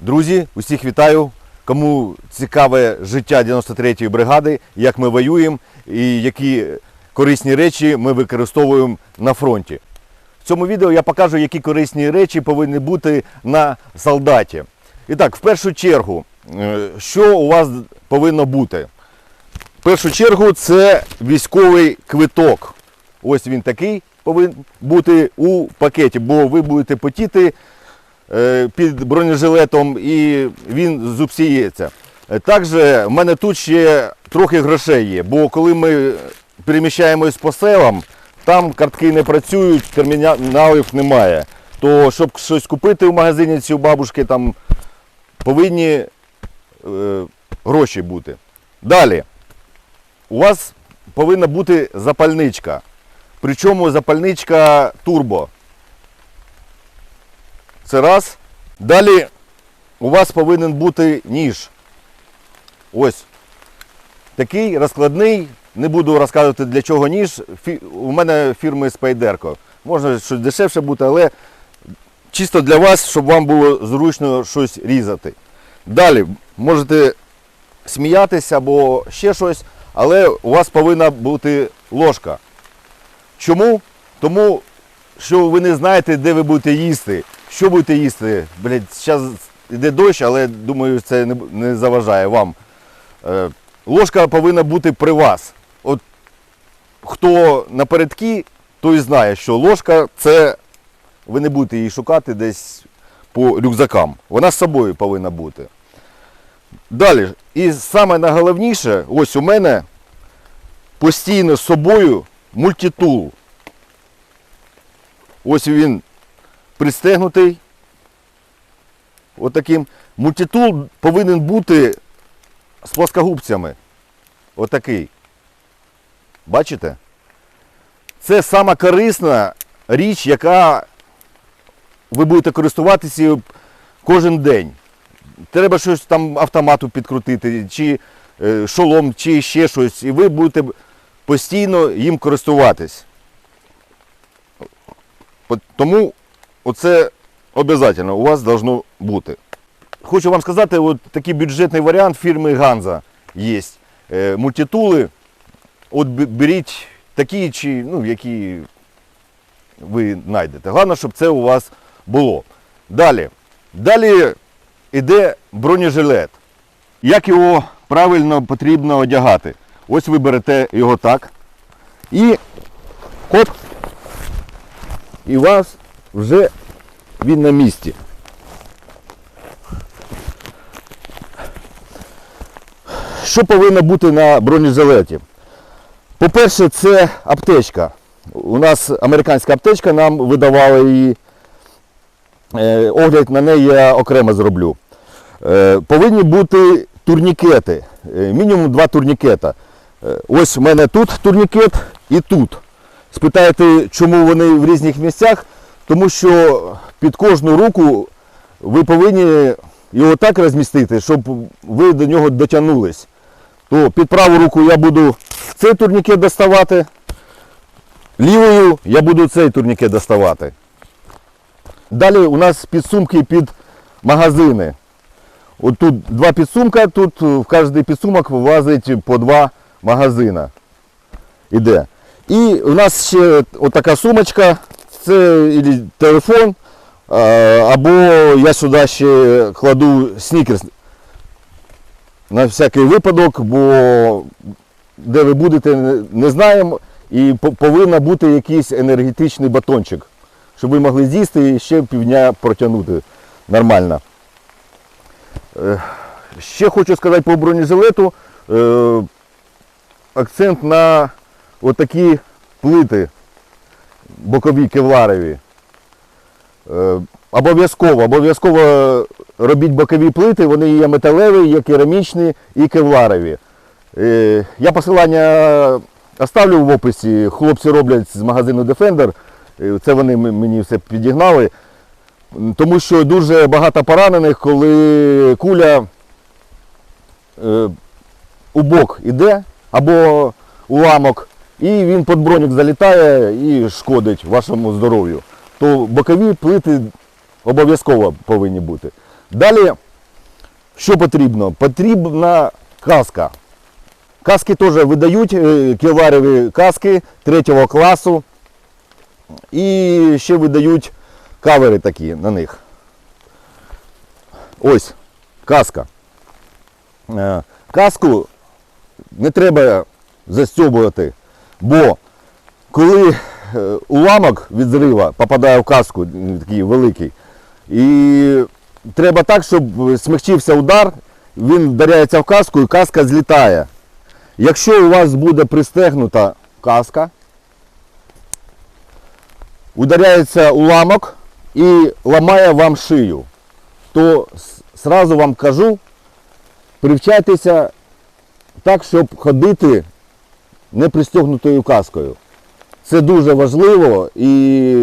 Друзі, усіх вітаю. Кому цікаве життя 93-ї бригади, як ми воюємо і які корисні речі ми використовуємо на фронті. В цьому відео я покажу, які корисні речі повинні бути на солдаті. І так, в першу чергу, е, що у вас повинно бути? В першу чергу це військовий квиток. Ось він такий повинен бути у пакеті, бо ви будете потіти під бронежилетом і він зупсіється. Е, Також в мене тут ще трохи грошей є, бо коли ми переміщаємось по селам, там картки не працюють, терміналів немає. То щоб щось купити в магазині ці бабушки, там повинні е, гроші бути. Далі. У вас повинна бути запальничка. Причому запальничка турбо. Це раз. Далі у вас повинен бути ніж. Ось. Такий розкладний. Не буду розказувати для чого ніж. Фі- У мене фірми Спайдерко. Можна щось дешевше бути, але чисто для вас, щоб вам було зручно щось різати. Далі можете сміятися або ще щось, але у вас повинна бути ложка. Чому? Тому що ви не знаєте, де ви будете їсти. Що будете їсти? Блять, зараз йде дощ, але думаю, це не, заважає вам. Е, ложка повинна бути при вас. От хто напередки, той знає, що ложка це ви не будете її шукати десь по рюкзакам. Вона з собою повинна бути. Далі, і саме найголовніше, ось у мене постійно з собою мультитул. Ось він пристегнутий. Отаким. Мультитул повинен бути з плоскогубцями. Отакий. Бачите? Це сама корисна річ, яка ви будете користуватися кожен день. Треба щось там автомату підкрутити, чи е, шолом, чи ще щось, і ви будете постійно їм користуватись. Тому оце обов'язково у вас должно бути. Хочу вам сказати, от такий бюджетний варіант фірми Ганза є. Е, мультитули. От беріть такі, чи, ну, які ви знайдете. Головне, щоб це у вас було. Далі. Далі йде бронежилет. Як його правильно потрібно одягати? Ось ви берете його так. І хоп, і у вас вже він на місці. Що повинно бути на бронежилеті? По-перше, це аптечка. У нас американська аптечка, нам видавали її. Е, Огляд на неї я окремо зроблю. Е, Повинні бути турнікети. Е, Мінімум два турнікета. Ось у мене тут турнікет і тут. Спитаєте, чому вони в різних місцях? Тому що під кожну руку ви повинні його так розмістити, щоб ви до нього дотягнулись. То під праву руку я буду цей турнікет доставати, лівою я буду цей турнікет доставати. Далі у нас підсумки під магазини. От тут два підсумка, тут в кожний підсумок влазить по два магазина. Іде. І у нас ще отака сумочка, це телефон, або я сюди ще кладу снікерс на всякий випадок, бо де ви будете, не- знаємо. І по- повинен бути якийсь енергетичний батончик, щоб ви могли з'їсти і ще півдня протягнути нормально. Е, Ще хочу сказати по бронежилету. е, Акцент на отакі плити бокові кевларові. Е, Обов'язково, обов'язково робіть бокові плити, вони є металеві, є керамічні і кевларові. Е, Я посилання оставлю в описі. Хлопці роблять з магазину Defender. Е, Це вони мені все підігнали. Тому що дуже багато поранених, коли куля у бок іде або уламок, і він під бронік залітає і шкодить вашому здоров'ю. То бокові плити обов'язково повинні бути. Далі Що потрібно? Потрібна каска. Каски теж видають, е, каски третього класу. І ще видають кавери такі на них. Ось каска. Е, Каску не треба застьобувати, бо коли е, уламок від зрива попадає в каску, такий великий, і треба так, щоб смягчився удар, він вдаряється в каску і каска злітає. Якщо у вас буде пристегнута каска, ударяється уламок і ламає вам шию, то сразу вам кажу, привчайтеся так, щоб ходити не пристегнутою каскою. Це дуже важливо і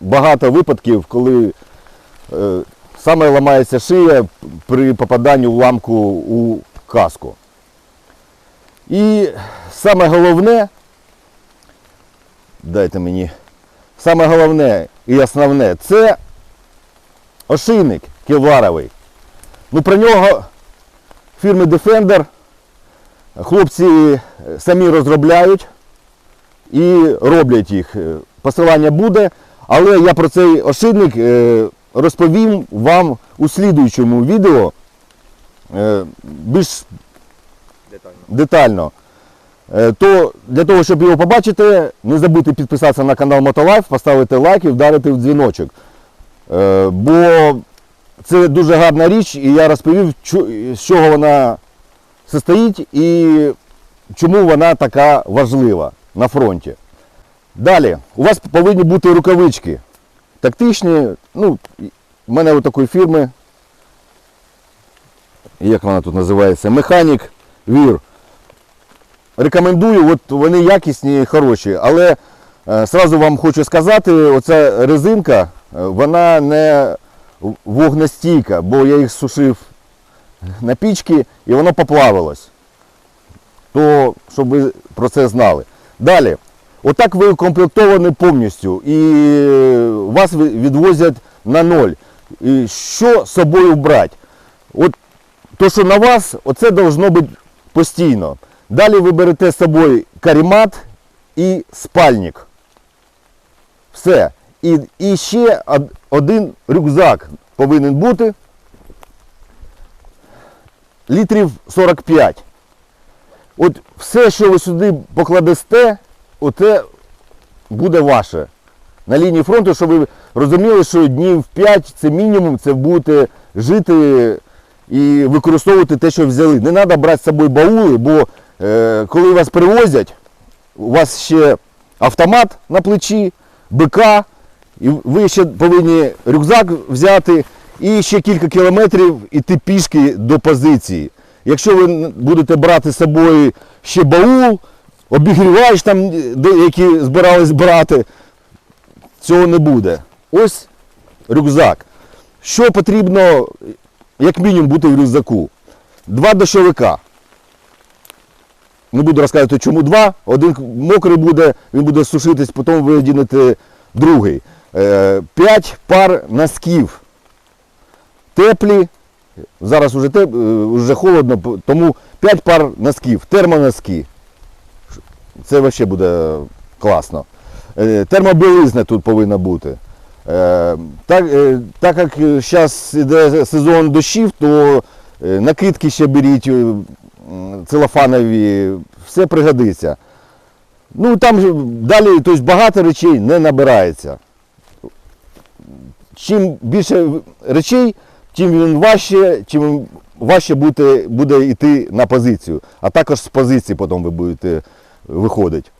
багато випадків, коли е, саме ламається шия при попаданні уламку у каску. І саме головне, дайте мені, саме головне і основне це ошийник кевларовий. Ну про нього фірми Defender хлопці е, самі розробляють і роблять їх. Е, Посилання буде, але я про цей ошийник е, розповім вам у слідуючому відео більш детально. То для того, щоб його побачити, не забудьте підписатися на канал Мотолайф, поставити лайк і вдарити в дзвіночок. Бо це дуже гарна річ, і я розповів, з чого вона состоїть і чому вона така важлива на фронті. Далі, у вас повинні бути рукавички. Тактичні, ну, в мене у такої фірми, як вона тут називається, Механік Вір. Рекомендую, от вони якісні і хороші, але е, сразу вам хочу сказати, оця резинка, е, вона не вогнестійка, бо я їх сушив на пічці і воно поплавилось. То, щоб ви про це знали. Далі, отак ви укомплектовані повністю і вас відвозять на ноль. І що з собою брати? От то, що на вас, оце должно бути постійно. Далі ви берете з собою карімат і спальник. Все. І, і ще один рюкзак повинен бути літрів 45. От все, що ви сюди покладесте, оце буде ваше. На лінії фронту, щоб ви розуміли, що днів 5 це мінімум, це будете жити і використовувати те, що взяли. Не треба брати з собою баули, бо е, коли вас привозять, у вас ще автомат на плечі, БК, і ви ще повинні рюкзак взяти і ще кілька кілометрів іти пішки до позиції. Якщо ви будете брати з собою ще баул, обігрівач там, які збирались брати, цього не буде. Ось рюкзак. Що потрібно, як мінімум, бути в рюкзаку? Два дощовика. Не буду розказувати, чому два. Один мокрий буде, він буде сушитись, потім ви одінете другий. Е, П'ять пар носків. Теплі. Зараз вже, теп... е, вже холодно, тому 5 пар носків, термоноски. Це взагалі буде класно. Е, Термобілизна тут повинна бути. Е, Так, е, так як зараз йде сезон дощів, то е, накидки ще беріть е, целофанові, все пригодиться. Ну там далі тобто, багато речей не набирається. Чим більше речей, тим він важче, чим важче буде, буде йти на позицію. А також з позиції потім ви будете виходити.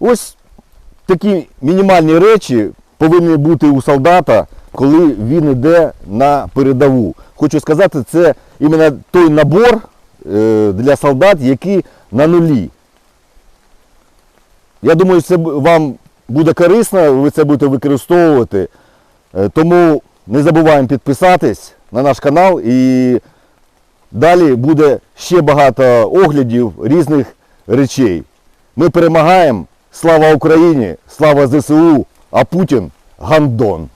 Ось такі мінімальні речі повинні бути у солдата, коли він йде на передову. Хочу сказати, це іменно той набор е, для солдат, які на нулі. Я думаю, це вам буде корисно, ви це будете використовувати. Е, Тому не забуваємо підписатись на наш канал і далі буде ще багато оглядів різних речей. Ми перемагаємо. Слава Україні! Слава ЗСУ! А Путін гандон!